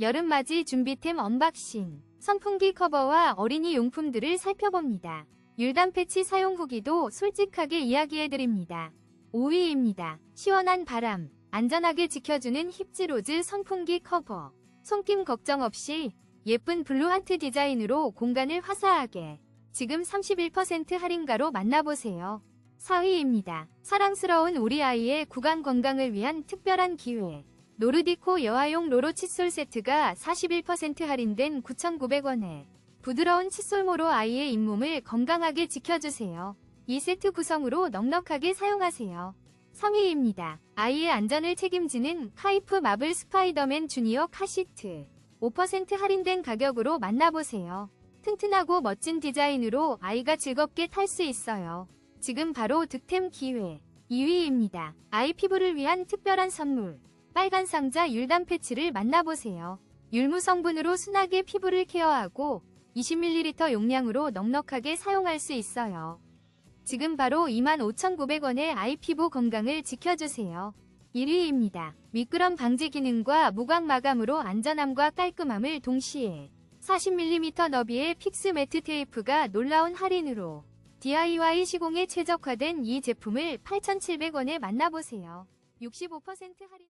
여름맞이 준비템 언박싱, 선풍기 커버와 어린이 용품들을 살펴봅니다. 율단 패치 사용 후기도 솔직하게 이야기해드립니다. 5위입니다. 시원한 바람, 안전하게 지켜주는 힙지로즈 선풍기 커버. 손김 걱정 없이 예쁜 블루하트 디자인으로 공간을 화사하게 지금 31% 할인가로 만나보세요. 4위입니다. 사랑스러운 우리 아이의 구강 건강을 위한 특별한 기회. 노르디코 여아용 로로 칫솔 세트가 41% 할인된 9,900원에 부드러운 칫솔모로 아이의 잇몸을 건강하게 지켜주세요. 이 세트 구성으로 넉넉하게 사용하세요. 3위입니다. 아이의 안전을 책임지는 카이프 마블 스파이더맨 주니어 카시트. 5% 할인된 가격으로 만나보세요. 튼튼하고 멋진 디자인으로 아이가 즐겁게 탈 수 있어요. 지금 바로 득템 기회. 2위입니다. 아이 피부를 위한 특별한 선물. 빨간 상자 율단 패치를 만나보세요. 율무 성분으로 순하게 피부를 케어하고 20ml 용량으로 넉넉하게 사용할 수 있어요. 지금 바로 25,900원의 아이 피부 건강을 지켜주세요. 1위입니다. 미끄럼 방지 기능과 무광 마감으로 안전함과 깔끔함을 동시에 40mm 너비의 픽스 매트 테이프가 놀라운 할인으로 DIY 시공에 최적화된 이 제품을 8,700원에 만나보세요. 65% 할인